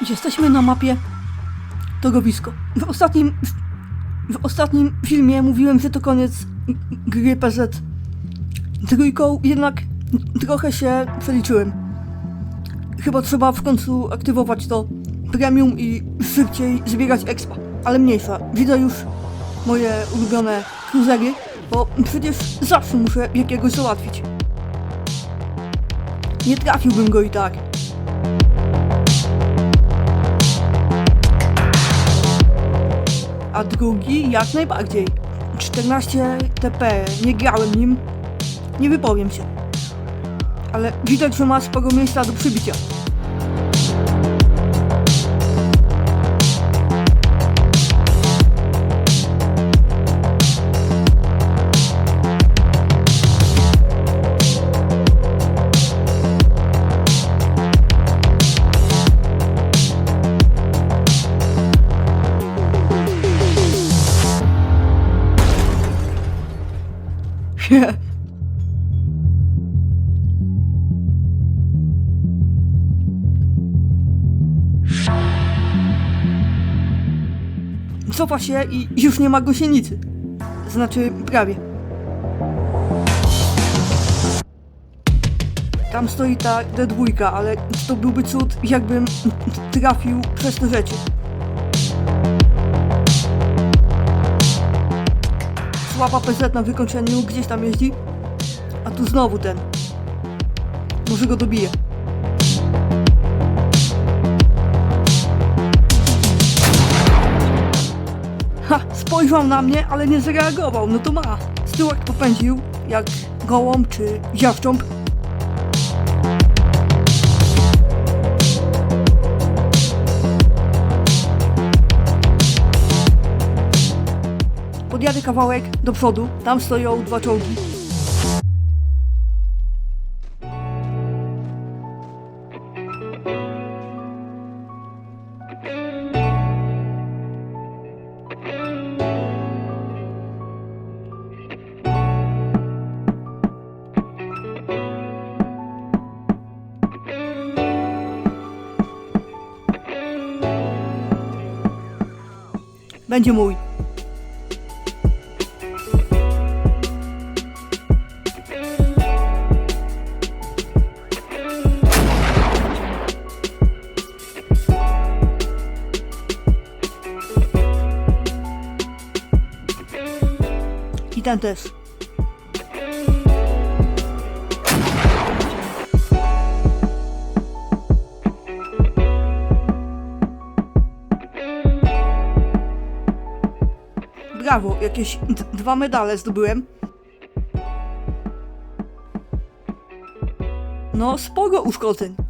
Jesteśmy na mapie Torowisko. W ostatnim, w ostatnim filmie mówiłem, że to koniec gry PZ trójką, jednak trochę się przeliczyłem. Chyba trzeba w końcu aktywować to premium i szybciej zbierać expa. Ale mniejsza. Widzę już moje ulubione cruisery, bo przecież zawsze muszę jakiegoś załatwić. Nie trafiłbym go i tak. A drugi jak najbardziej. 14 TP, nie grałem nim, nie wypowiem się. Ale widać, że ma sporo miejsca do przybicia. Cofa się i już nie ma gąsienicy. Znaczy, prawie. Tam stoi ta D2, ale to byłby cud, jakbym trafił przez te rzeczy. Słaba PZ na wykończeniu, gdzieś tam jeździ. A tu znowu ten. Może go dobije. Ha, spojrzał na mnie, ale nie zareagował, no to ma. Z tyłek popędził, jak gołąb czy ziawcząb. Podjadę kawałek do przodu, tam stoją dwa czołgi. Będzie mój. I ten też. Brawo, jakieś dwa medale zdobyłem. No, sporo uszkodzeń.